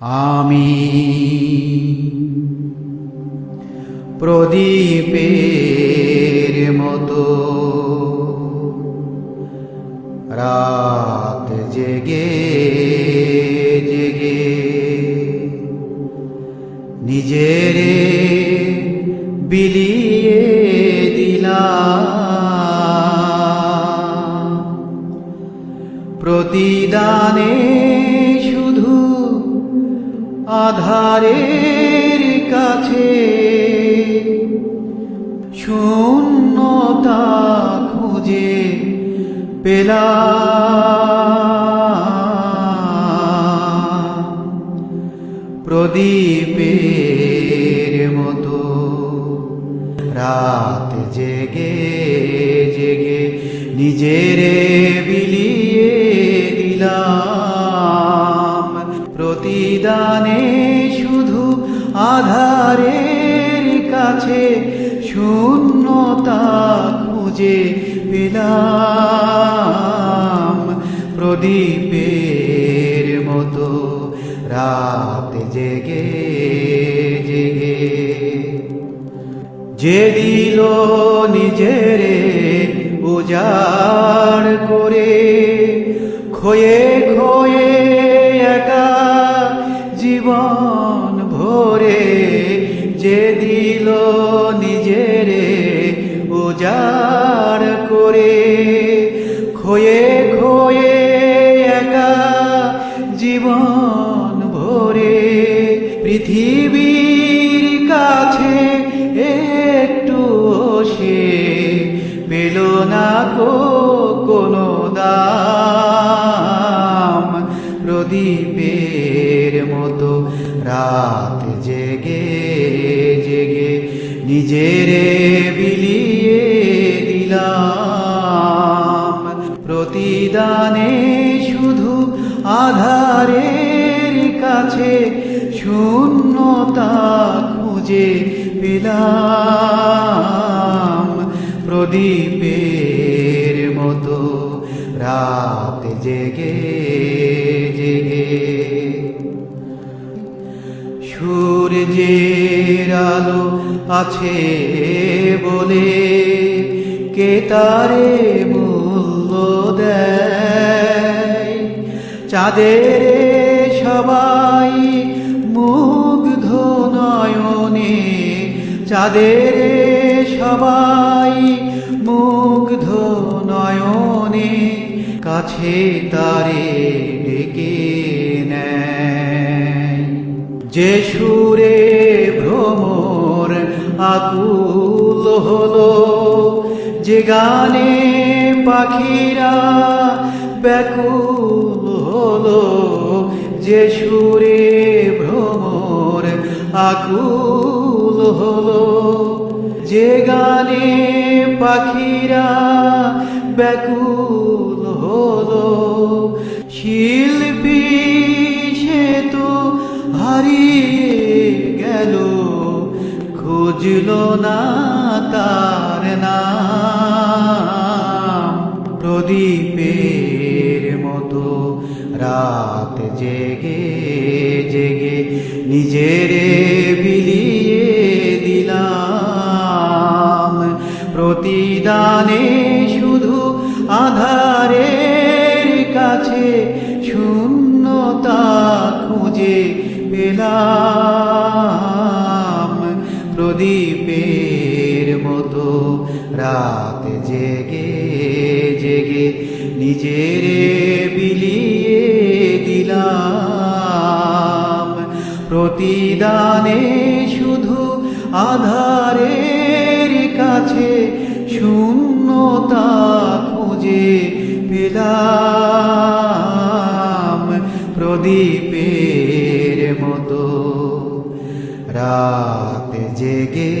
আমি প্রদীপের মতো রাত জেগে জেগে নিজের বিলিয়ে দিলা প্রতিদানে আধারের কাছে শূন্যতা খুঁজে পেলা প্রদীপের মতো রাত জেগে জেগে নিজের বিলিয়ে দিলাম। প্রতিদানে শুধু আধারের কাছে শূন্যতা খুঁজে পেলাম। প্রদীপের মতো রাত জেগে জেগে। যে দিল নিজের উজাড় করে, খয়ে খয়ে একা জীবন ভোরে যে দিল নিজের উজাড় করে। খয়ে খয়ে একা জীবন ভোরে পৃথিবীর কাছে একটু সে পেল না কো নিজের বিলিয়ে দিলাম। প্রতিদানে শুধু আধারের কাছে শূন্যতা খুঁজে পেলাম। প্রদীপের মতো রাত জেগে জেগে। সূর্যের আলো আছে বলে কে তারে মূল্য দেয়? চাঁদের সবাই মুগ্ধ নয়নে, চাঁদের সবাই মুগ্ধ নয়নে কাছে তারে ডেকে নেয়। যে সুরে আকুল হলো যে গানে পাখিরা ব্যাকুল হলো যে সুরে ভ্রমর আকুল হলো যে গানে পাখিরা ব্যাকুল হলো শিল্পী সে তো হারিয়ে গেল খুঁজল না তার নাম। প্রদীপের মতো রাত জেগে জেগে নিজের বিলিয়ে দিলাম। প্রতিদানে শুধু আধারের কাছে শূন্যতা খুঁজে পেলাম। রাত জেগে জেগে নিজের বিলিয়ে দিলাম। প্রতিদানে শুধু আধারের কাছে শূন্যতা খুঁজে পেলাম প্রদীপের মতো। রাত জেগে